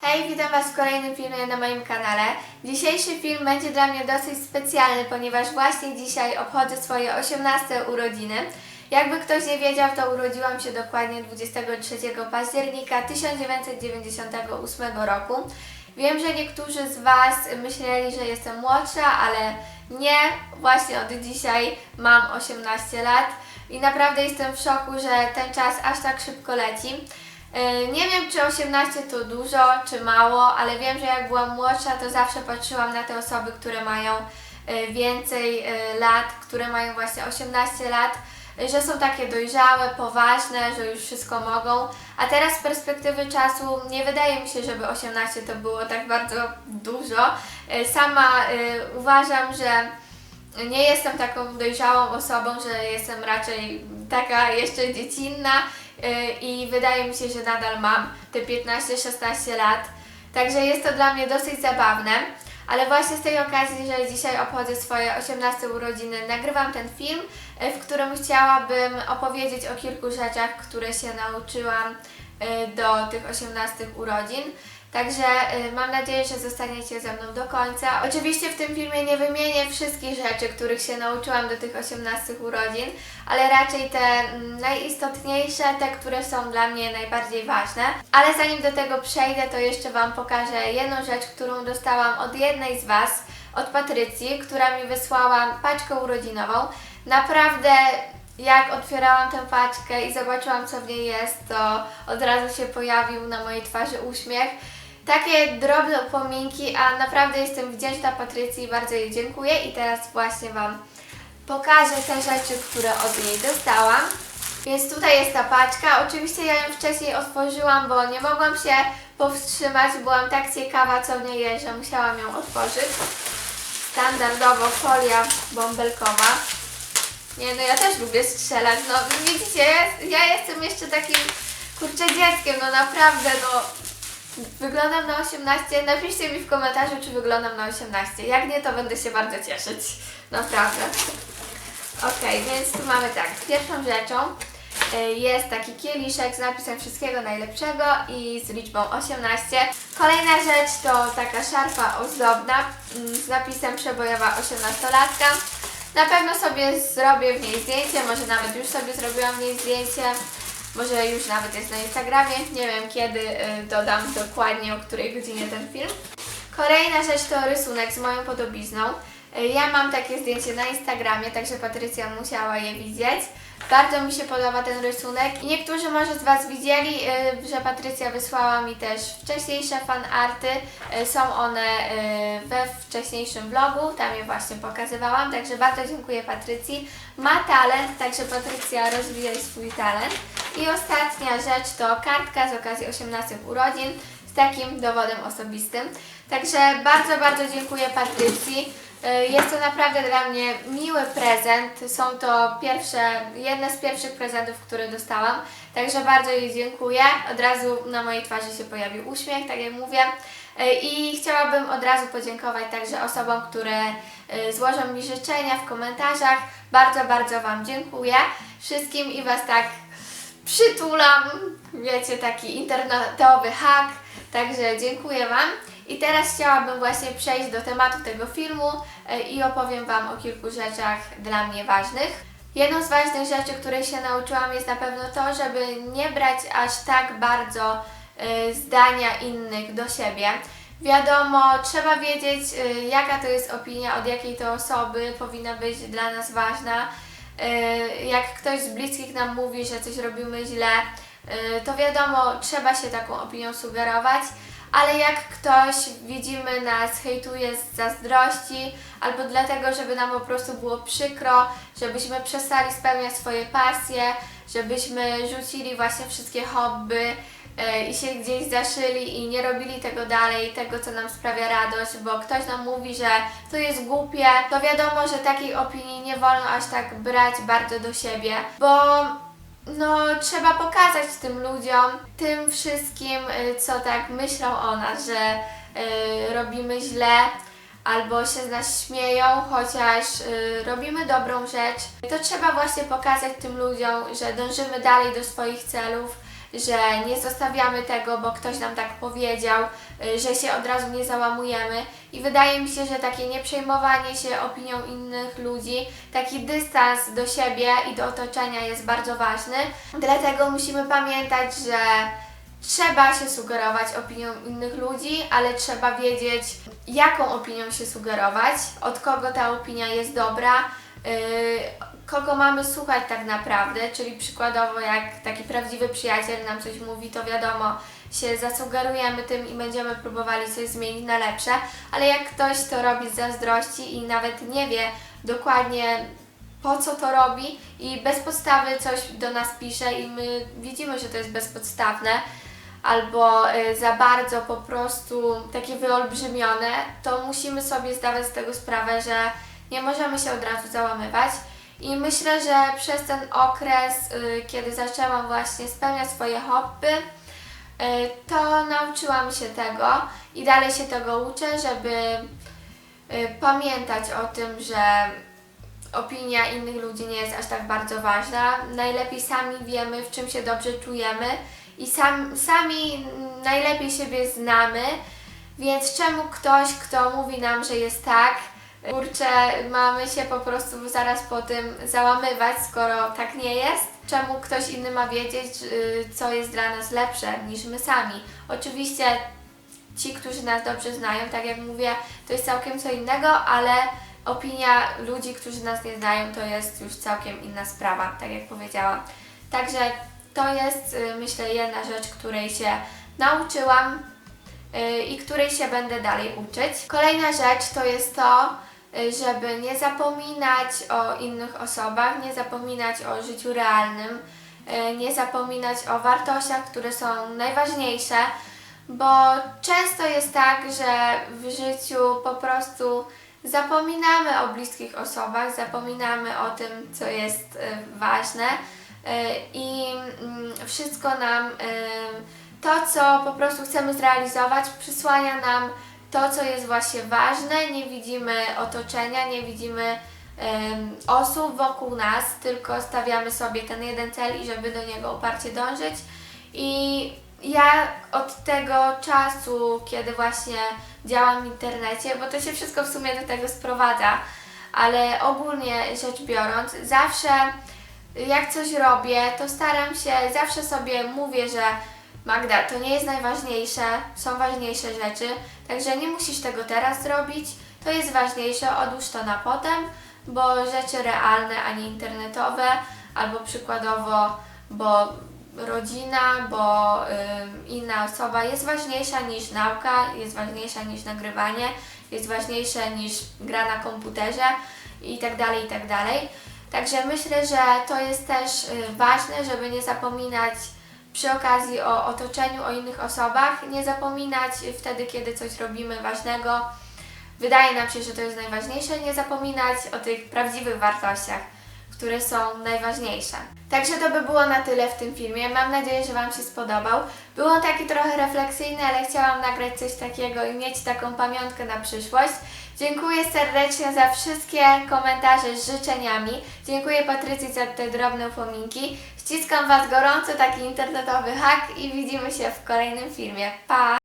Hej, witam Was w kolejnym filmie na moim kanale. Dzisiejszy film będzie dla mnie dosyć specjalny, ponieważ właśnie dzisiaj obchodzę swoje 18 urodziny. Jakby ktoś nie wiedział, to urodziłam się dokładnie 23 października 1998 roku. Wiem, że niektórzy z Was myśleli, że jestem młodsza, ale nie. Właśnie od dzisiaj mam 18 lat i naprawdę jestem w szoku, że ten czas aż tak szybko leci. Yy, Nie wiem, czy 18 to dużo, czy mało, ale wiem, że jak byłam młodsza, to zawsze patrzyłam na te osoby, które mają yy, więcej yy, lat, które mają właśnie 18 lat, że są takie dojrzałe, poważne, że już wszystko mogą. A teraz z perspektywy czasu nie wydaje mi się, żeby 18 to było tak bardzo dużo. Sama uważam, że nie jestem taką dojrzałą osobą, że jestem raczej taka jeszcze dziecinna i wydaje mi się, że nadal mam te 15-16 lat. Także jest to dla mnie dosyć zabawne. Ale właśnie z tej okazji, że dzisiaj obchodzę swoje 18 urodziny, nagrywam ten film, yy, w którym chciałabym opowiedzieć o kilku rzeczach, które się nauczyłam yy, do tych 18 urodzin. Także y, mam nadzieję, że zostaniecie ze mną do końca. Oczywiście w tym filmie nie wymienię wszystkich rzeczy, których się nauczyłam do tych 18 urodzin, ale raczej te mm, najistotniejsze, te, które są dla mnie najbardziej ważne. Ale zanim do tego przejdę, to jeszcze Wam pokażę jedną rzecz, którą dostałam od jednej z Was, od Patrycji, która mi wysłała paczkę urodzinową. Naprawdę jak otwierałam tę paczkę i zobaczyłam, co w niej jest, to od razu się pojawił na mojej twarzy uśmiech. Takie drobne upominki, a naprawdę jestem wdzięczna Patrycji i bardzo jej dziękuję. I teraz właśnie Wam pokażę te rzeczy, które od niej dostałam. Więc tutaj jest ta paczka. Oczywiście ja ją wcześniej otworzyłam, bo nie mogłam się powstrzymać. Byłam tak ciekawa, co w niej jest, że musiałam ją otworzyć. Standardowo folia bąbelkowa. Nie, no ja też lubię strzelać. No widzicie, ja, ja jestem jeszcze takim kurczę dzieckiem, no naprawdę, no wyglądam na 18. Napiszcie mi w komentarzu, czy wyglądam na 18. Jak nie, to będę się bardzo cieszyć. Naprawdę. Okej, więc tu mamy tak. Pierwszą rzeczą y, jest taki kieliszek z napisem wszystkiego najlepszego i z liczbą 18. Kolejna rzecz to taka szarfa ozdobna mm, z napisem przebojowa 18-latka. Na pewno sobie zrobię w niej zdjęcie, może nawet już sobie zrobiłam w niej zdjęcie, może już nawet jest na Instagramie, nie wiem kiedy y, dodam dokładnie o której godzinie ten film. Kolejna rzecz to rysunek z moją podobizną. Y, Ja mam takie zdjęcie na Instagramie, także Patrycja musiała je widzieć. Bardzo mi się podoba ten rysunek i niektórzy może z Was widzieli, y, że Patrycja wysłała mi też wcześniejsze fanarty. Są one we wcześniejszym vlogu, tam je właśnie pokazywałam, także bardzo dziękuję Patrycji. Ma talent, także Patrycja rozwijaj swój talent. I ostatnia rzecz to kartka z okazji 18 urodzin z takim dowodem osobistym. Także bardzo, bardzo dziękuję Patrycji. Y, Jest to naprawdę dla mnie miły prezent. Są to pierwsze, jedne z pierwszych prezentów, które dostałam. Także bardzo jej dziękuję. Od razu na mojej twarzy się pojawił uśmiech, tak jak mówię. Y, I chciałabym od razu podziękować także osobom, które y, złożą mi życzenia w komentarzach. Bardzo, bardzo Wam dziękuję wszystkim i Was tak przytulam. Wiecie, taki internetowy hak. Także dziękuję Wam. I teraz chciałabym właśnie przejść do tematu tego filmu e, i opowiem Wam o kilku rzeczach dla mnie ważnych. Jedną z ważnych rzeczy, której się nauczyłam jest na pewno to, żeby nie brać aż tak bardzo e, zdania innych do siebie. Wiadomo, trzeba wiedzieć, e, jaka to jest opinia, od jakiej to osoby powinna być dla nas ważna. E, Jak ktoś z bliskich nam mówi, że coś robimy źle, e, to wiadomo, trzeba się taką opinią sugerować, ale jak ktoś widzimy nas hejtuje z zazdrości albo dlatego, żeby nam po prostu było przykro, żebyśmy przestali spełniać swoje pasje, żebyśmy rzucili właśnie wszystkie hobby i się gdzieś zaszyli i nie robili tego dalej, tego co nam sprawia radość, bo ktoś nam mówi, że to jest głupie, to wiadomo, że takiej opinii nie wolno aż tak brać bardzo do siebie, bo no, trzeba pokazać tym ludziom, tym wszystkim, y, co tak myślą o nas, że y, robimy źle albo się z nas śmieją, chociaż y, robimy dobrą rzecz. To trzeba właśnie pokazać tym ludziom, że dążymy dalej do swoich celów, że nie zostawiamy tego, bo ktoś nam tak powiedział, y, że się od razu nie załamujemy. I wydaje mi się, że takie nieprzejmowanie się opinią innych ludzi, taki dystans do siebie i do otoczenia jest bardzo ważny. Dlatego musimy pamiętać, że trzeba się sugerować opinią innych ludzi, ale trzeba wiedzieć, jaką opinią się sugerować, od kogo ta opinia jest dobra, kogo mamy słuchać tak naprawdę, czyli przykładowo jak taki prawdziwy przyjaciel nam coś mówi, to wiadomo, się zasugerujemy tym i będziemy próbowali coś zmienić na lepsze, ale jak ktoś to robi z zazdrości i nawet nie wie dokładnie po co to robi i bez podstawy coś do nas pisze i my widzimy, że to jest bezpodstawne albo y, za bardzo po prostu takie wyolbrzymione, to musimy sobie zdawać z tego sprawę, że nie możemy się od razu załamywać. I myślę, że przez ten okres, y, kiedy zaczęłam właśnie spełniać swoje hobby, y, to nauczyłam się tego i dalej się tego uczę, żeby y, pamiętać o tym, że opinia innych ludzi nie jest aż tak bardzo ważna. Najlepiej sami wiemy, w czym się dobrze czujemy i sam, sami najlepiej siebie znamy, więc czemu ktoś, kto mówi nam, że jest tak, kurczę, mamy się po prostu zaraz po tym załamywać, skoro tak nie jest? Czemu ktoś inny ma wiedzieć, y, co jest dla nas lepsze niż my sami? Oczywiście ci, którzy nas dobrze znają, tak jak mówię, to jest całkiem co innego, ale opinia ludzi, którzy nas nie znają, to jest już całkiem inna sprawa, tak jak powiedziałam. Także to jest, y, myślę, jedna rzecz, której się nauczyłam y, i której się będę dalej uczyć. Kolejna rzecz to jest to, żeby nie zapominać o innych osobach, nie zapominać o życiu realnym, y, nie zapominać o wartościach, które są najważniejsze, bo często jest tak, że w życiu po prostu zapominamy o bliskich osobach, zapominamy o tym, co jest y, ważne i mm, wszystko nam, to co po prostu chcemy zrealizować, przysłania nam to, co jest właśnie ważne. Nie widzimy otoczenia, nie widzimy em, osób wokół nas, tylko stawiamy sobie ten jeden cel i żeby do niego uparcie dążyć. I ja od tego czasu, kiedy właśnie działam w internecie, bo to się wszystko w sumie do tego sprowadza, ale ogólnie rzecz biorąc, zawsze jak coś robię, to staram się, zawsze sobie mówię, że Magda, to nie jest najważniejsze, są ważniejsze rzeczy, także nie musisz tego teraz zrobić, to jest ważniejsze, odłóż to na potem, bo rzeczy realne, a nie internetowe, albo przykładowo, bo rodzina, bo ym, inna osoba. Jest ważniejsza niż nauka, jest ważniejsza niż nagrywanie, jest ważniejsze niż gra na komputerze i tak dalej, i tak dalej. Także myślę, że to jest też y, ważne, żeby nie zapominać przy okazji o otoczeniu, o innych osobach, nie zapominać wtedy, kiedy coś robimy ważnego. Wydaje nam się, że to jest najważniejsze, nie zapominać o tych prawdziwych wartościach, które są najważniejsze. Także to by było na tyle w tym filmie. Mam nadzieję, że Wam się spodobał. Był on taki trochę refleksyjny, ale chciałam nagrać coś takiego i mieć taką pamiątkę na przyszłość. Dziękuję serdecznie za wszystkie komentarze z życzeniami. Dziękuję Patrycji za te drobne upominki. Ściskam Was gorąco, taki internetowy hak i widzimy się w kolejnym filmie. Pa!